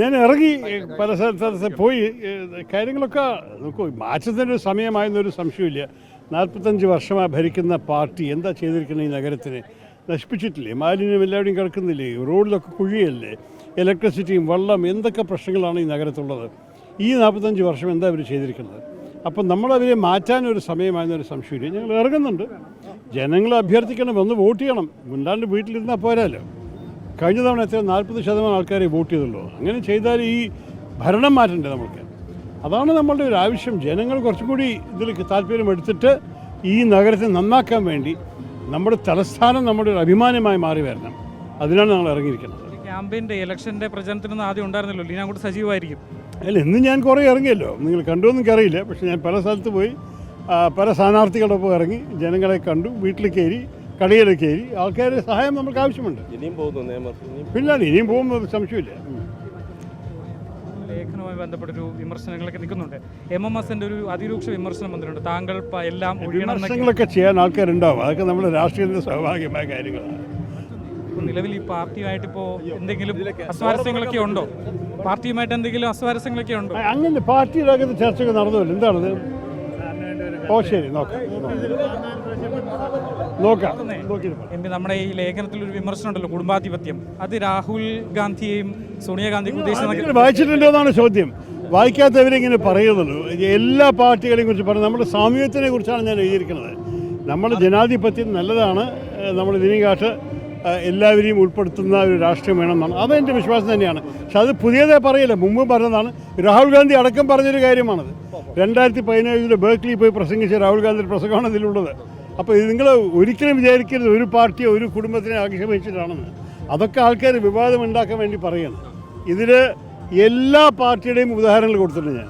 ഞാൻ ഇറങ്ങി. പല സ്ഥലത്ത് പോയി. കാര്യങ്ങളൊക്കെ നോക്കൂ മാറ്റത്തിന്റെ ഒരു സമയമായെന്നൊരു സംശയമില്ല നാൽപ്പത്തഞ്ച് വർഷമായി ഭരിക്കുന്ന പാർട്ടി എന്താ ചെയ്തിരിക്കുന്നത് ഈ നഗരത്തിന്? നശിപ്പിച്ചിട്ടില്ലേ? മാലിന്യം എല്ലാവരുടെയും കിടക്കുന്നില്ലേ? റോഡിലൊക്കെ കുഴിയല്ലേ? ഇലക്ട്രിസിറ്റിയും വെള്ളം എന്തൊക്കെ പ്രശ്നങ്ങളാണ് ഈ നഗരത്തുള്ളത്? ഈ നാൽപ്പത്തഞ്ച് വർഷം എന്താ അവർ ചെയ്തിരിക്കുന്നത്? അപ്പം നമ്മളവരെ മാറ്റാനൊരു സമയമായെന്നൊരു സംശയമില്ല ഞങ്ങൾ ഇറങ്ങുന്നുണ്ട്. ജനങ്ങളെ അഭ്യർത്ഥിക്കണം വന്ന് വോട്ട് ചെയ്യണം. മുണ്ടാണ്ട് വീട്ടിലിരുന്നാൽ പോരാല്ലോ കഴിഞ്ഞ തവണ എത്ര നാൽപ്പത് ശതമാനം ആൾക്കാരെ വോട്ട് ചെയ്തുള്ളൂ. അങ്ങനെ ചെയ്താൽ ഈ ഭരണം മാറ്റണ്ടേ നമ്മൾക്ക്? അതാണ് നമ്മളുടെ ഒരു ആവശ്യം. ജനങ്ങൾ കുറച്ചും കൂടി ഇതിലേക്ക് താല്പര്യം എടുത്തിട്ട് ഈ നഗരത്തെ നന്നാക്കാൻ വേണ്ടി നമ്മുടെ തലസ്ഥാനം നമ്മുടെ ഒരു അഭിമാനമായി മാറി വരണം. അതിനാണ് ഞങ്ങൾ ഇറങ്ങിയിരിക്കുന്നത്. ഈ ക്യാമ്പയിന്റെ ഇലക്ഷന്റെ പ്രചരണത്തിനൊന്നും ആദ്യം ഉണ്ടായിരുന്നല്ലോ ലീന അങ്ങോട്ട് സജീവമായിരിക്കും. അല്ല ഇന്ന് ഞാൻ കുറേ ഇറങ്ങിയല്ലോ. നിങ്ങൾ കണ്ടു എനിക്കറിയില്ല. പക്ഷേ ഞാൻ പല സ്ഥലത്ത് പോയി പല സ്ഥാനാർത്ഥികളൊപ്പം ഇറങ്ങി ജനങ്ങളെ കണ്ടു വീട്ടിൽ കയറി കയറി ആൾക്കാരുടെ സഹായം നമുക്ക് ആവശ്യമുണ്ട്. ഇനിയും പോകുന്നു നിയമം ഇനിയും പിന്നാണ് ഇനിയും പോകുമ്പോൾ സംശയമില്ല. ലേഖനവുമായി ബന്ധപ്പെട്ടൊരു വിമർശനങ്ങളൊക്കെ നിൽക്കുന്നുണ്ട്. എം എം എസിന്റെ ഒരു അതിരൂക്ഷ വിമർശനം വന്നിട്ടുണ്ട്. താങ്കൾ എല്ലാം വിമർശനങ്ങളൊക്കെ ചെയ്യാൻ ആൾക്കാരുണ്ടാവും. അതൊക്കെ നമ്മുടെ രാഷ്ട്രീയത്തിന്റെ സ്വാഭാവികമായ കാര്യങ്ങളാണ്. ഇപ്പൊ നിലവിൽ ഈ പാർട്ടിയുമായിട്ട് ഇപ്പോ എന്തെങ്കിലും അസ്വാരസ്യങ്ങളൊക്കെ ഉണ്ടോ? പാർട്ടിയുമായിട്ട് എന്തെങ്കിലും അസ്വാരസ്യങ്ങളൊക്കെ ഉണ്ടോ? അങ്ങനെ പാർട്ടിയുടെ അകത്ത് ചർച്ചയൊക്കെ നടന്നുമല്ലോ എന്താണത് ഓ ശരി നോക്കാം നോക്കാം. നോക്കിയിട്ട് എം പി നമ്മുടെ ഈ ലേഖനത്തിൽ ഒരു വിമർശനം ഉണ്ടല്ലോ കുടുംബാധിപത്യം. അത് രാഹുൽ ഗാന്ധിയെയും സോണിയാഗാന്ധിയും ഉദ്ദേശിച്ചത് വായിച്ചിട്ടുണ്ടോന്നാണ് വായിച്ചിട്ടുണ്ടോ എന്നാണ് ചോദ്യം. വായിക്കാത്തവരിങ്ങനെ പറയുന്നുള്ളൂ എല്ലാ പാർട്ടികളെയും കുറിച്ച് പറഞ്ഞു നമ്മുടെ സാമൂഹ്യത്തിനെ കുറിച്ചാണ് ഞാൻ എഴുതിയിരിക്കുന്നത്. നമ്മുടെ ജനാധിപത്യം നല്ലതാണ് നമ്മൾ ഇതിനെക്കാട്ട് ഏഹ് എല്ലാവരെയും ഉൾപ്പെടുത്തുന്ന ഒരു രാഷ്ട്രീയം വേണമെന്നാണ്. അതെന്റെ വിശ്വാസം തന്നെയാണ്. പക്ഷെ അത് പുതിയതേ പറയില്ല. മുമ്പ് പറഞ്ഞതാണ്. രാഹുൽ ഗാന്ധി അടക്കം പറഞ്ഞൊരു കാര്യമാണത്. രണ്ടായിരത്തി പതിനേഴിൽ ബേക്ക്ലി പോയി പ്രസംഗിച്ച രാഹുൽ ഗാന്ധിയുടെ പ്രസംഗമാണ് ഇതിലുള്ളത്. അപ്പോൾ ഇത് നിങ്ങൾ ഒരിക്കലും വിചാരിക്കരുത് ഒരു പാർട്ടിയോ ഒരു കുടുംബത്തിനെ ആക്ഷേപിച്ചിട്ടാണെന്ന് അതൊക്കെ ആൾക്കാർ വിവാദം ഉണ്ടാക്കാൻ വേണ്ടി പറയുന്നു ഇതിൽ എല്ലാ പാർട്ടിയുടെയും ഉദാഹരണങ്ങൾ കൊടുത്തിട്ടുണ്ട് ഞാൻ.